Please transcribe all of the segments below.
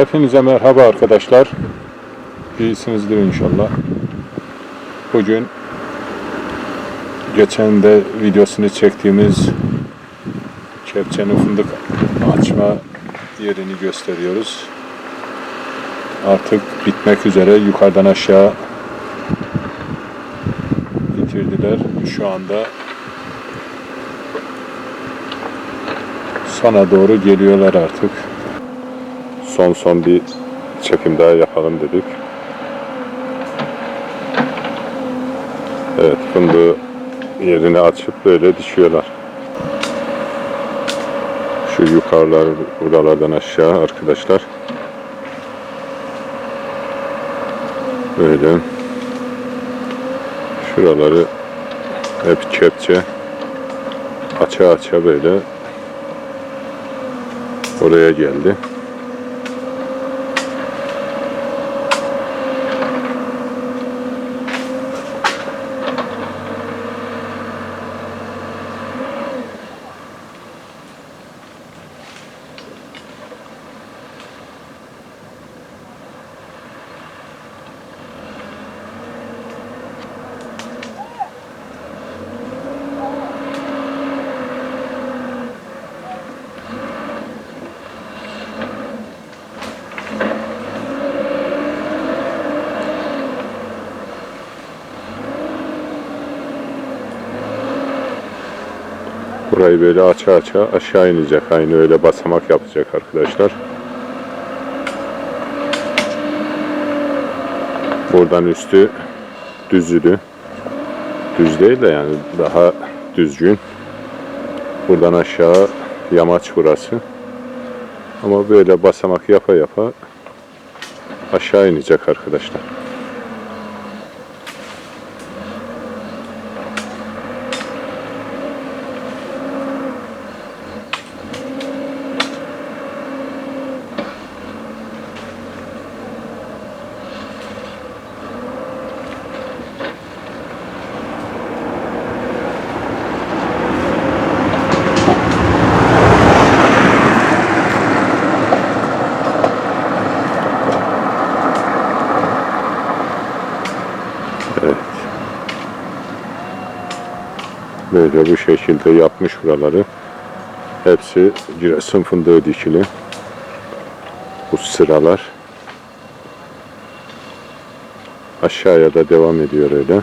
Hepinize merhaba arkadaşlar. İyisinizdir inşallah. Bugün geçen de videosunu çektiğimiz kepçenin fındık açma yerini gösteriyoruz. Artık bitmek üzere yukarıdan aşağı bitirdiler. Şu anda sona doğru geliyorlar artık son son bir çekim daha yapalım dedik. Evet fındığı yerini açıp böyle düşüyorlar. Şu yukarılar buralardan aşağı arkadaşlar. Böyle. Şuraları hep kepçe aça aça böyle oraya geldi. Burayı böyle aça aça aşağı inecek. Aynı öyle basamak yapacak arkadaşlar. Buradan üstü düzüdü. Düz değil de yani daha düzgün. Buradan aşağı yamaç burası. Ama böyle basamak yapa yapa aşağı inecek arkadaşlar. Evet. Böyle bu şekilde yapmış buraları. Hepsi Giresun fındığı dikili. Bu sıralar. Aşağıya da devam ediyor öyle.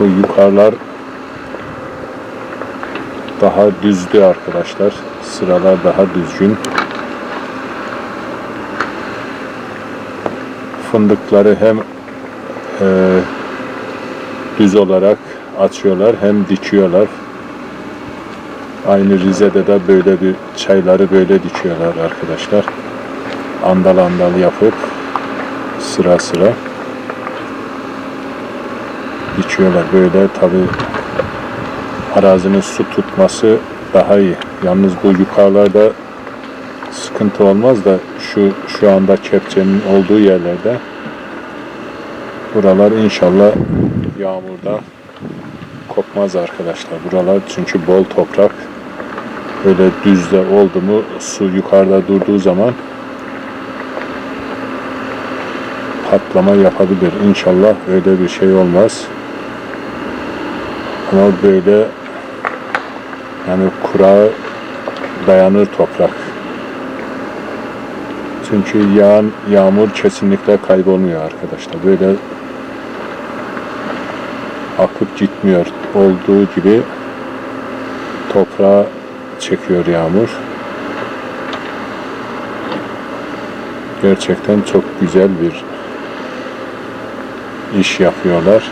Bu yukarılar daha düzdü arkadaşlar. Sıralar daha düzgün. Fındıkları hem e, düz olarak açıyorlar hem dikiyorlar. Aynı Rize'de de böyle bir çayları böyle dikiyorlar arkadaşlar. Andal andal yapıp sıra sıra dikiyorlar. Böyle tabi arazinin su tutması daha iyi. Yalnız bu yukarılarda sıkıntı olmaz da şu şu anda kepçenin olduğu yerlerde buralar inşallah yağmurda kopmaz arkadaşlar. Buralar çünkü bol toprak. Böyle düzde oldu mu su yukarıda durduğu zaman patlama yapabilir. İnşallah öyle bir şey olmaz. Ama böyle yani kurağa dayanır toprak. Çünkü yağan yağmur kesinlikle kaybolmuyor arkadaşlar. Böyle akıp gitmiyor. Olduğu gibi toprağa çekiyor yağmur. Gerçekten çok güzel bir iş yapıyorlar.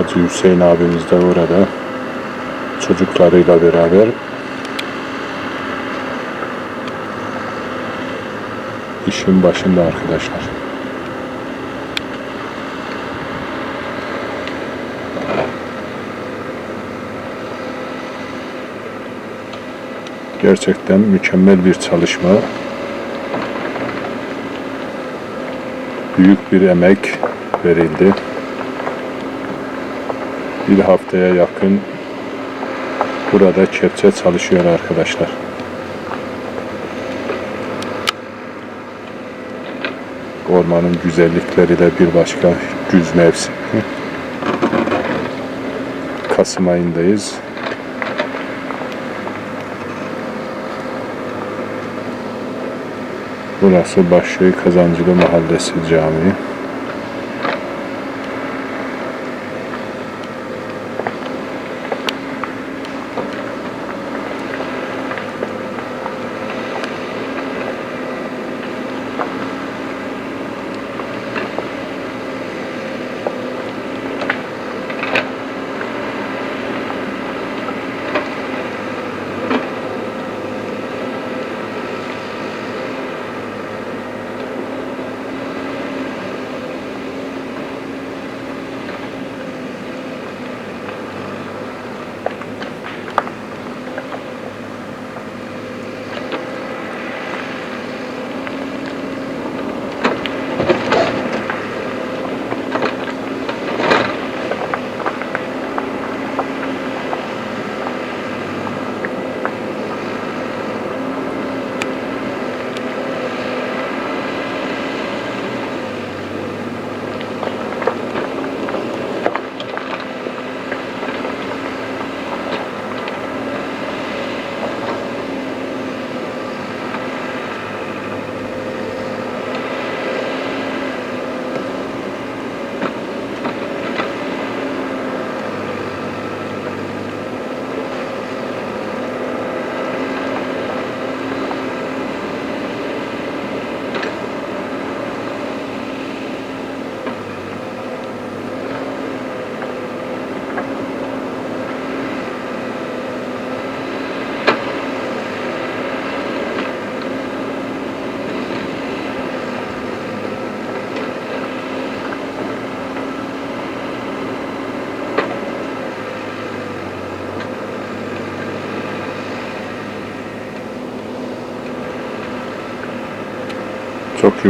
Hacı Hüseyin abimiz de orada çocuklarıyla beraber işin başında arkadaşlar. Gerçekten mükemmel bir çalışma. Büyük bir emek verildi. Bir haftaya yakın burada kepçe çalışıyor arkadaşlar. Ormanın güzellikleri de bir başka güz mevsimi. Kasım ayındayız. Burası Başköy Kazancılı Mahallesi Camii.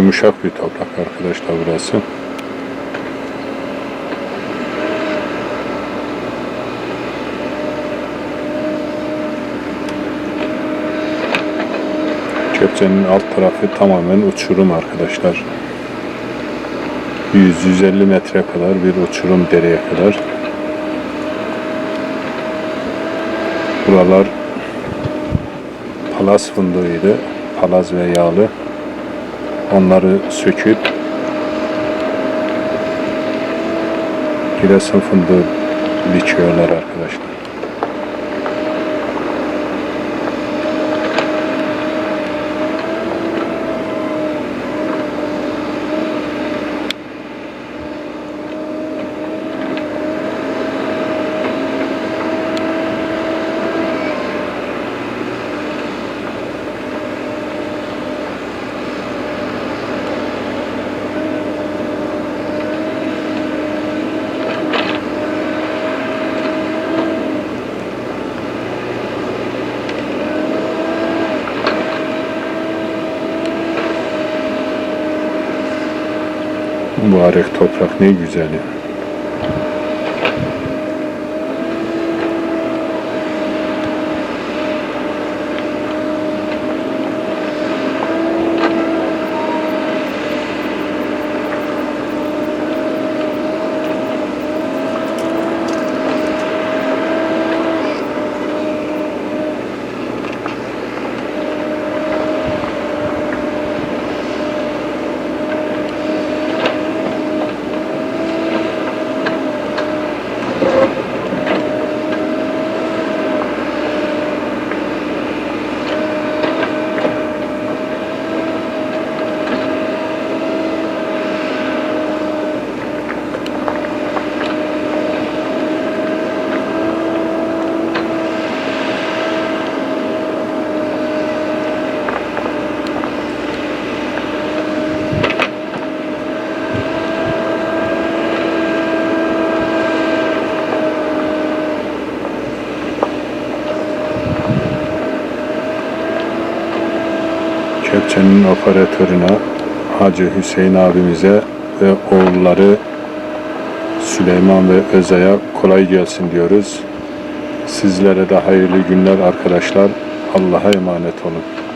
Yumuşak bir toprak arkadaşlar burası. Kepçenin alt tarafı tamamen uçurum arkadaşlar. 100-150 metre kadar bir uçurum dereye kadar. Buralar palaz fındığıydı. Palaz ve yağlı. Onları söküp Giresun fındığı biçiyorlar arkadaşlar. Mübarek toprak ne güzel ya. kepçenin operatörüne Hacı Hüseyin abimize ve oğulları Süleyman ve Özay'a kolay gelsin diyoruz. Sizlere de hayırlı günler arkadaşlar. Allah'a emanet olun.